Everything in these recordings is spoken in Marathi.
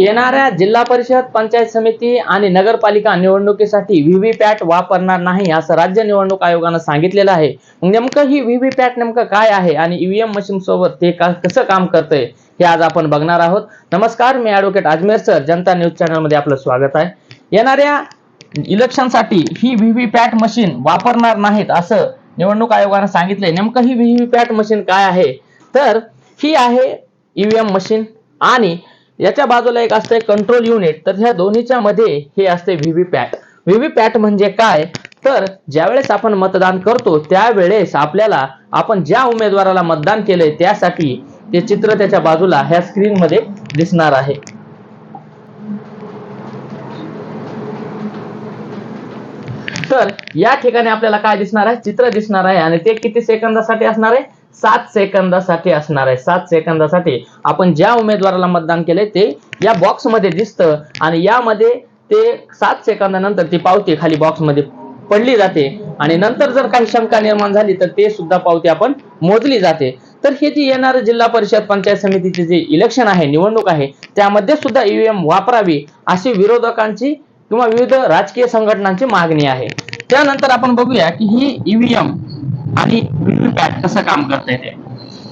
येणाऱ्या जिल्हा परिषद पंचायत समिती आणि नगरपालिका निवडणुकीसाठी व्हीव्हीपॅट वापरणार नाही असं राज्य निवडणूक आयोगानं सांगितलेलं आहे. नेमकं ही व्हीव्हीपॅट नेमकं काय आहे आणि ईव्हीएम मशीन सोबत ते का कसं काम करतंय हे आज आपण बघणार आहोत. नमस्कार मी advocate Ajmer sir. Janata news चॅनलमध्ये आपलं स्वागत आहे. येणाऱ्या इलेक्शनसाठी ही व्हीव्हीपॅट मशीन वापरणार नाहीत असं निवडणूक आयोगानं सांगितलंय. नेमकं ही व्हीव्हीपॅट मशीन काय आहे? तर ही आहे ईव्हीएम मशीन आणि याच्या बाजूला एक असते कंट्रोल युनिट तर ह्या दोन्हीच्या मध्ये हे असते व्हीव्हीपॅट. व्हीव्हीपॅट म्हणजे काय? तर ज्यावेळेस आपण मतदान करतो त्यावेळेस आपल्याला आपण ज्या उमेदवाराला मतदान केलंय त्यासाठी ते चित्र त्याच्या बाजूला ह्या स्क्रीन मध्ये दिसणार आहे. तर या ठिकाणी आपल्याला काय दिसणार आहे? चित्र दिसणार आहे आणि ते किती सेकंदासाठी असणार आहे? सात सेकंदासाठी असणार आहे. सात सेकंदासाठी आपण ज्या उमेदवाराला मतदान केलंय ते या बॉक्समध्ये दिसतं आणि यामध्ये ते सात सेकंदानंतर ती पावती खाली बॉक्समध्ये पडली जाते आणि नंतर जर काही शंका निर्माण झाली तर ते सुद्धा पावती आपण मोजली जाते. तर हे जी येणार जिल्हा परिषद पंचायत समितीचे जे इलेक्शन आहे निवडणूक आहे त्यामध्ये सुद्धा ईव्हीएम वापरावी अशी विरोधकांची किंवा विविध राजकीय संघटनांची मागणी आहे. त्यानंतर आपण बघूया की ही ईव्हीएम आणि व्हीव्हीपॅट कसं काम करता येते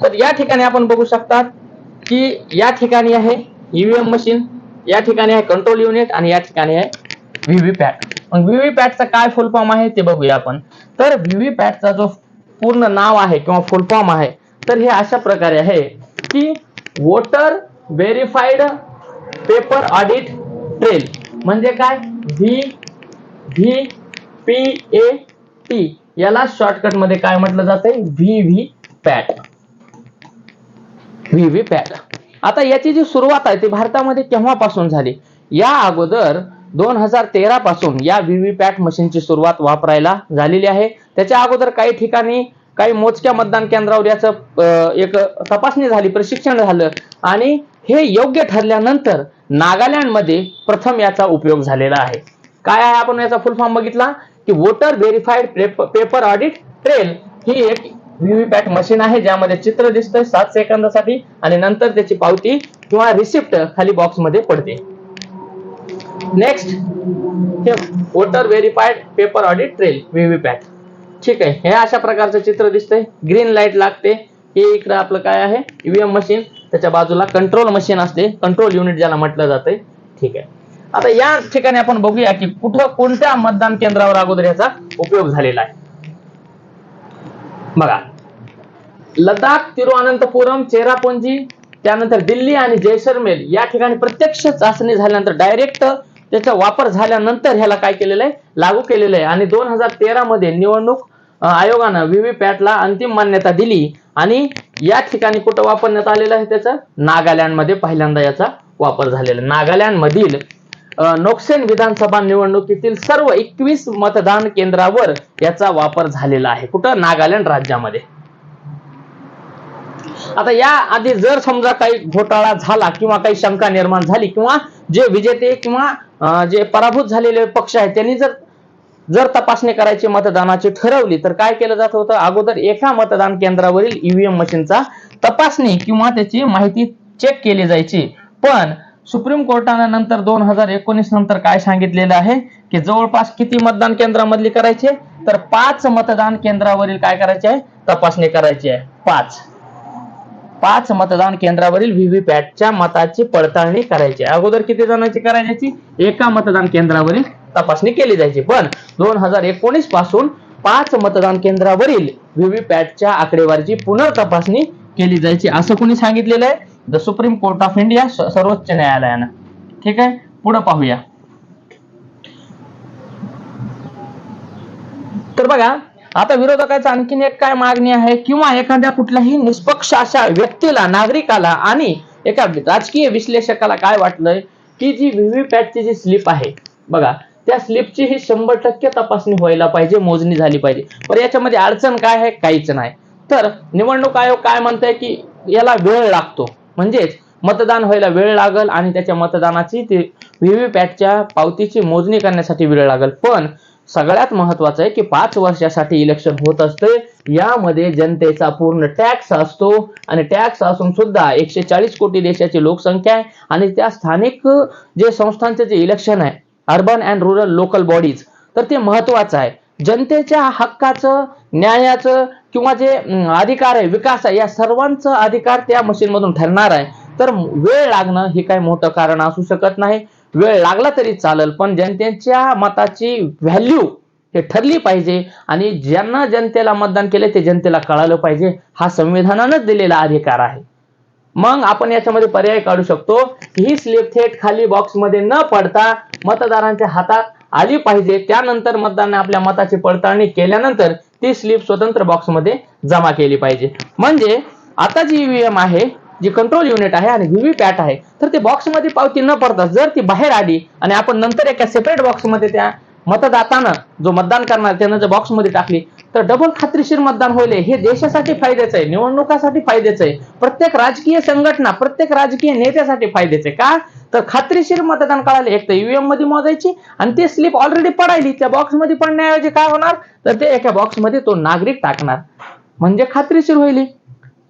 तर या ठिकाणी आपण बघू शकतात की या ठिकाणी आहे ईव्हीएम मशीन या ठिकाणी आहे कंट्रोल युनिट आणि या ठिकाणी आहे व्हीव्हीपॅट मग व्हीव्हीपॅटचा काय फुल फॉर्म आहे ते बघूया आपण. तर व्हीव्हीपॅटचा जो पूर्ण नाव आहे किंवा फुल फॉर्म आहे तर हे अशा प्रकारे आहे की voter verified paper audit trail म्हणजे काय? V V P A T याला शॉर्टकटमध्ये काय म्हटलं जाते V V PAT V V PAT आता याची जी सुरुवात आहे ती भारतामध्ये केव्हापासून झाली? या अगोदर दोन हजार तेरा पासून या व्हीव्हीपॅट मशीनची सुरुवात वापरायला झालेली आहे. त्याच्या अगोदर काही ठिकाणी काही मोजक्या मतदान केंद्रावर याचं एक तपासणी झाली प्रशिक्षण झालं आणि हे योग्य ठरल्यानंतर नागालँडमध्ये प्रथम याचा उपयोग झालेला आहे. काय आहे आपण याचा फुल फॉर्म बघितला? की voter verified paper audit trail ही एक व्हीव्हीपॅट मशीन आहे ज्यामध्ये चित्र दिसतंय सात सेकंदासाठी आणि नंतर त्याची पावती किंवा रिसिप्ट खाली बॉक्समध्ये पडते. नेक्स्ट हे voter verified paper audit trail VVPAT ठीक आहे हे अशा प्रकारचं चित्र दिसतंय. ग्रीन लाइट लागते. हे इकडं आपलं काय आहे? ईव्हीएम मशीन त्याच्या बाजूला कंट्रोल मशीन असते. कंट्रोल युनिट ज्याला म्हटलं जातंय. ठीक आहे. आता या ठिकाणी आपण बघूया की कुठं कोणत्या मतदान केंद्रावर अगोदर याचा उपयोग झालेला आहे. बघा. लडाख तिरुअनंतपुरम चेरापुंजी त्यानंतर दिल्ली आणि जैसलमेर या ठिकाणी प्रत्यक्ष चाचणी झाल्यानंतर डायरेक्ट त्याचा वापर झाल्यानंतर ह्याला काय केलेलं आहे? लागू केलेलं आहे. आणि दोन हजार तेरा मध्ये निवडणूक आयोगानं व्हीव्हीपॅटला अंतिम मान्यता दिली. आणि या ठिकाणी कुठं वापरण्यात आलेलं आहे त्याचं? नागालँडमध्ये पहिल्यांदा याचा वापर झालेला नागालँडमधील नोक्सेन विधानसभा निवडणुकीतील सर्व एकवीस मतदान केंद्रावर याचा वापर झालेला आहे. कुठं? नागालँड राज्यामध्ये. आता या आधी जर समजा काही घोटाळा झाला किंवा काही शंका निर्माण झाली किंवा जे विजेते किंवा जे पराभूत झालेले पक्ष आहेत त्यांनी जर जर तपासणी करायची मतदानाची ठरवली तर काय केलं जात होतं? अगोदर एका मतदान केंद्रावरील ईव्हीएम मशीनचा तपासणी किंवा त्याची माहिती चेक केली जायची. पण सुप्रीम कोर्टानं नंतर दोन हजार एकोणीस नंतर काय सांगितलेलं आहे? की जवळपास किती मतदान केंद्रामधली करायचे तर पाच मतदान केंद्रावरील काय करायचे आहे? तपासणी करायची आहे. पाच. पाच मतदान केंद्रावरील व्हीव्हीपॅटच्या मताची पडताळणी करायची आहे. अगोदर किती जणांची करायची? एका मतदान केंद्रावरील तपासणी केली जायची. पण दोन हजार एकोणीसपासून पाच मतदान केंद्रावरील व्हीव्हीपॅटच्या आकडेवारीची पुनर्तपासणी केली जायची. असं कोणी सांगितलेलं आहे? The supreme court of India सर्वोच्च न्यायालयानं. ठीक आहे? पुढे पाहूया. तर बघा आता विरोधकाचा आणखीन एक काय मागणी आहे? किंवा एखाद्या कुठल्याही निष्पक्ष अशा व्यक्तीला नागरिकाला आणि एका राजकीय विश्लेषकाला काय वाटलंय? की जी व्हीव्हीपॅटची जी स्लिप आहे बघा त्या स्लिपची ही शंभर टक्के तपासणी व्हायला पाहिजे मोजणी झाली पाहिजे. पण याच्यामध्ये अडचण काय आहे? काहीच नाही. तर निवडणूक आयोग काय म्हणतंय की याला वेळ लागतो. म्हणजेच मतदान व्हायला वेळ लागल आणि त्याच्या मतदानाची ती व्हीव्हीपॅटच्या पावतीची मोजणी करण्यासाठी वेळ लागल. पण सगळ्यात महत्वाचं आहे की पाच वर्षासाठी इलेक्शन होत असते. यामध्ये जनतेचा पूर्ण टॅक्स असतो आणि टॅक्स असून सुद्धा एकशे चाळीस कोटी देशाची लोकसंख्या आहे. आणि त्या स्थानिक जे संस्थांचे जे इलेक्शन आहे urban and rural local bodies तर ते महत्वाचं आहे. जनतेच्या हक्काचं न्यायाचं किंवा जे अधिकार आहे विकास आहे या सर्वांचं अधिकार त्या मशीनमधून ठरणार आहे. तर वेळ लागणं हे काही मोठं कारण असू शकत नाही. वेळ लागला तरी चालेल पण जनतेच्या मताची व्हॅल्यू हे ठरली पाहिजे आणि ज्यांना जनतेला मतदान केले ते जनतेला कळालं पाहिजे. हा संविधानानंच दिलेला अधिकार आहे. मग आपण याच्यामध्ये पर्याय काढू शकतो. ही स्लिप थेट खाली बॉक्समध्ये न पडता मतदारांच्या हातात आली पाहिजे. त्यानंतर मतदाराने आपल्या मताची पडताळणी केल्यानंतर ती स्लिप स्वतंत्र बॉक्समध्ये जमा केली पाहिजे. म्हणजे आता जी ईव्हीएम आहे जी कंट्रोल युनिट आहे आणि व्हीव्हीपॅट आहे तर ते बॉक्समध्ये पावती न पडता जर ती बाहेर आली आणि आपण नंतर एका सेपरेट बॉक्समध्ये त्या मतदातानं जो मतदान करणार त्यानं जर बॉक्समध्ये टाकली तर डबल खात्रीशीर मतदान होईल. हे देशासाठी फायद्याचं आहे निवडणुकासाठी फायद्याचं आहे. प्रत्येक राजकीय संघटना प्रत्येक राजकीय नेत्यासाठी फायद्याचं आहे. का? तर खात्रीशीर मतदान कळाले. एक तर ईव्हीएममध्ये मोजायची आणि ती स्लिप ऑलरेडी पडायली. त्या बॉक्समध्ये पडण्याऐवजी काय होणार? तर ते एका बॉक्समध्ये तो नागरिक टाकणार. म्हणजे खात्रीशीर होईल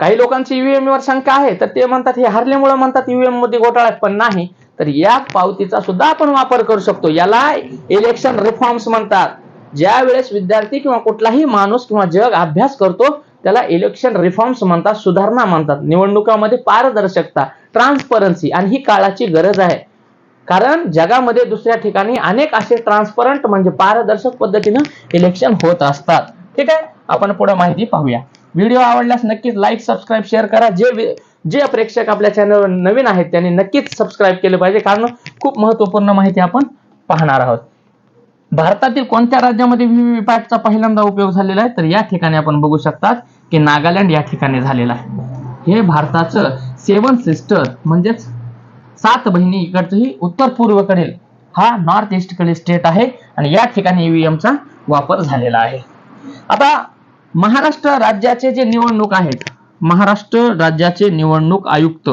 काही लोकांची ईव्हीएम वर शंका आहे तर ते म्हणतात हे हरल्यामुळे म्हणतात ईव्हीएममध्ये घोटाळा पण नाही. तर या पावतीचा सुद्धा आपण वापर करू शकतो. याला इलेक्शन रिफॉर्म्स म्हणतात. ज्या वेळेस विद्यार्थी किंवा कुठलाही माणूस किंवा जग अभ्यास करतो त्याला इलेक्शन रिफॉर्म्स म्हणतात सुधारणा म्हणतात. निवडणुकामध्ये पारदर्शकता ट्रान्सपरन्सी आणि ही काळाची गरज आहे. कारण जगामध्ये दुसऱ्या ठिकाणी अनेक असे ट्रान्सपरंट म्हणजे पारदर्शक पद्धतीनं इलेक्शन होत असतात. ठीक आहे? आपण पुढे माहिती पाहूया. व्हिडिओ आवडल्यास नक्कीच लाईक सबस्क्राईब शेअर करा. जे जे प्रेक्षक आपल्या चॅनलवर नवीन आहेत त्यांनी नक्कीच सबस्क्राईब केले पाहिजे. कारण खूप महत्त्वपूर्ण माहिती आपण पाहणार आहोत. भारतातील कोणत्या राज्यामध्ये व्हीव्हीपॅटचा पहिल्यांदा उपयोग झालेला आहे? तर या ठिकाणी आपण बघू शकतात की नागालँड या ठिकाणी झालेला आहे. हे भारताचं सेवन सिस्टर म्हणजेच सात बहिणी इकडचंही उत्तर पूर्वेकडील हा नॉर्थ ईस्टकडील स्टेट आहे आणि या ठिकाणी ईव्हीएमचा वापर झालेला आहे. आता महाराष्ट्र राज्याचे जे निवडणूक आहेत महाराष्ट्र राज्याचे निवडणूक आयुक्त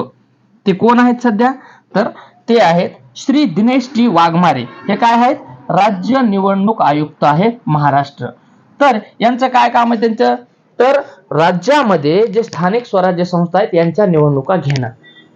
ते कोण आहेत सध्या? तर ते आहेत श्री दिनेश जी वाघमारे. हे काय आहेत? राज्य निवडणूक आयुक्त आहे महाराष्ट्र. तर यांचं काय काम आहे त्यांचं? तर राज्यामध्ये जे स्थानिक स्वराज्य संस्था आहेत यांच्या निवडणुका घेणं.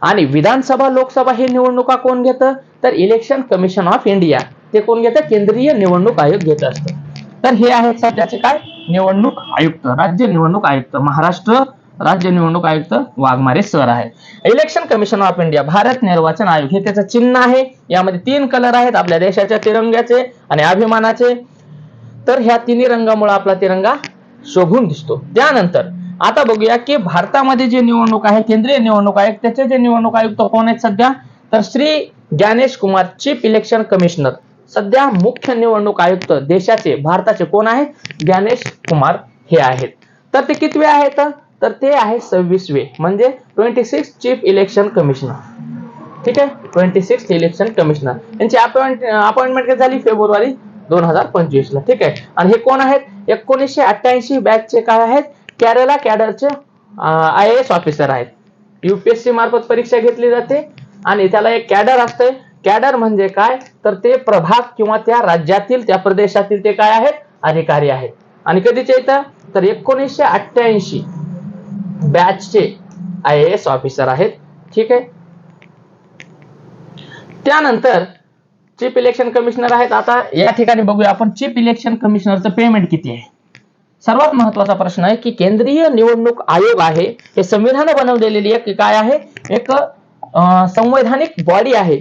आणि विधानसभा लोकसभा हे निवडणुका कोण घेतं? तर इलेक्शन कमिशन ऑफ इंडिया ते कोण घेतं? केंद्रीय निवडणूक आयोग घेत असतं. तर हे आहेत सध्याचे काय? निवडणूक आयुक्त राज्य निवडणूक आयुक्त महाराष्ट्र राज्य निवडणूक आयुक्त वाघमारे सर आहेत. Election commission of India Bharat निर्वाचन आयोग हे त्याचं चिन्ह आहे. यामध्ये तीन कलर आहेत आपल्या देशाच्या तिरंग्याचे आणि अभिमानाचे. तर ह्या तिन्ही रंगामुळे आपला तिरंगा शोभून दिसतो. त्यानंतर आता बघूया की भारतामध्ये जे निवडणूक आहे केंद्रीय निवडणूक आयोग त्याचे जे निवडणूक आयुक्त कोण आहेत सध्या? तर Shri Gyanesh Kumar chief election commissioner सध्या मुख्य निवडणूक आयुक्त देशाचे भारताचे कोण आहेत ज्ञानेश कुमार हे आहेत. तर ते कितवे आहेत? तर ते आहे सव्वीसवे म्हणजे twenty six chief election commissioner ठीक आहे? ट्वेंटी सिक्स इलेक्शन कमिशनर यांची अपॉइंट अपॉइंटमेंट कधी झाली? फेब्रुवारी दोन हजार पंचवीस ला ठीक आहे? आणि हे कोण आहेत? एकोणीसशे अठ्ठ्याऐंशी बॅचचे काय आहेत? कॅरेला कॅडरचे आय एस ऑफिसर आहेत. युपीएससी मार्फत परीक्षा घेतली जाते. आणि त्याला एक कॅडर असते कॅडर म्हणजे काय? तर ते प्रभाग किंवा त्या राज्यातील त्या प्रदेशातील ते काय आहेत? अधिकारी आहेत. आणि कधीचे येतं तर एकोणीसशे अठ्ठ्याऐंशी बॅचचे आय एस ऑफिसर आहेत. ठीक आहे? त्यानंतर चीफ इलेक्शन कमिशनर आहेत. आता या ठिकाणी बघूया आपण चीफ इलेक्शन कमिशनरचं पेमेंट किती आहे? सर्वात महत्त्वाचा प्रश्न आहे की केंद्रीय निवडणूक आयोग आहे. हे संविधान बनवलेली एक काय आहे? एक संवैधानिक बॉडी आहे.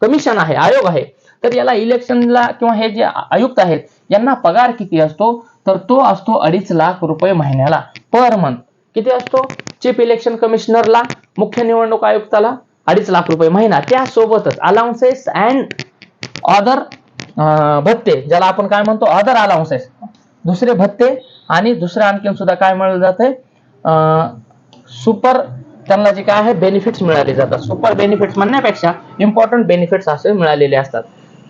कमिशन आहे आयोग आहे. तर याला इलेक्शनला किंवा हे जे आयुक्त आहेत यांना पगार किती असतो? तर तो असतो अडीच लाख रुपये महिन्याला पर मंथ. किती असतो? चीफ इलेक्शन कमिशनरला मुख्य निवडणूक आयुक्ताला अडीच लाख रुपये महिना. त्यासोबतच अलाउन्सेस अँड अदर भत्ते ज्याला आपण काय म्हणतो? अदर अलाउन्सेस दुसरे भत्ते आणि दुसरे आणखीन सुद्धा काय मिळलं जाते सुपर त्यांना जे काय आहे बेनिफिट्स मिळाले जातात. सुपर बेनिफिट्स म्हणण्यापेक्षा इम्पॉर्टंट बेनिफिट्स असे मिळालेले असतात.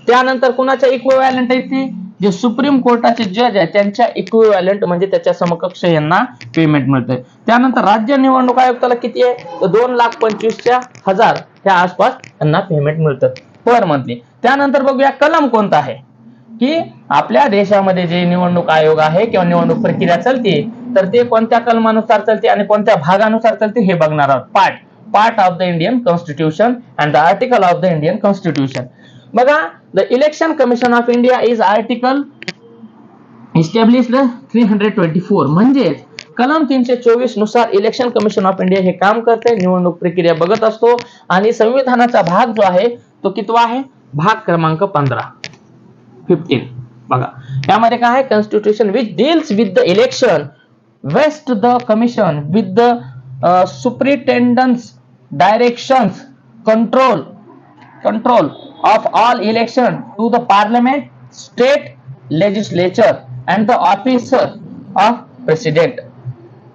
त्यानंतर कुणाच्या इक्विव्हॅलंट आहे ती? जे सुप्रीम कोर्टाचे जज आहे त्यांच्या इक्विव्हॅलंट म्हणजे त्याच्या समकक्ष यांना पेमेंट मिळतंय. त्यानंतर राज्य निवडणूक आयुक्ताला किती आहे? दोन लाख पंचवीसच्या हजार ह्या आसपास त्यांना पेमेंट मिळतं. पर मंथली त्यानंतर बघूया कलम कोणता आहे? की आपल्या देशामध्ये जे निवडणूक आयोग आहे किंवा निवडणूक प्रक्रिया चालते तर ते कोणत्या कलमानुसार चालते आणि कोणत्या भागानुसार चालते हे बघणार आहोत. Part part of the Indian constitution and the article of the Indian constitution बघा the election commission of India is article establish three hundred twenty four म्हणजेच कलम तीनशे चोवीसनुसार इलेक्शन कमिशन ऑफ इंडिया हे काम करते निवडणूक प्रक्रिया बघत असतो आणि संविधानाचा भाग जो आहे तो कितवा आहे? भाग क्रमांक पंधरा. फिफ्टीन बघा. यामध्ये काय आहे? Constitution which deals with the election vest the commission with the superintendence directions control control of all election to the parliament state legislature and the officer of president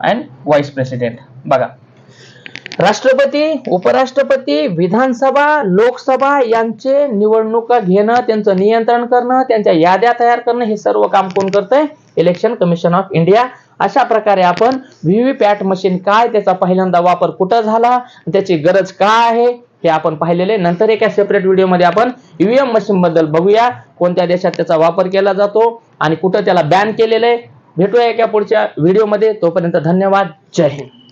and vice president. बघा. राष्ट्रपती उपराष्ट्रपती विधानसभा लोकसभा यांचे निवडणुका घेणं त्यांचं नियंत्रण करणं त्यांच्या याद्या तयार करणं हे सर्व काम कोण करतंय? इलेक्शन कमिशन ऑफ इंडिया अशा प्रकारे आपण व्हीव्हीपॅट मशीन काय त्याचा पहिल्यांदा वापर कुठं झाला त्याची गरज काय आहे? हे आपण पाहिलेले. नंतर एका सेपरेट व्हिडिओमध्ये आपण ईव्हीएम मशीन बद्दल बघूया. कोणत्या देशात त्याचा वापर केला जातो आणि कुठं त्याला बॅन केलेलं आहे. भेटूया एका पुढच्या व्हिडिओमध्ये तोपर्यंत धन्यवाद. जय हिंद.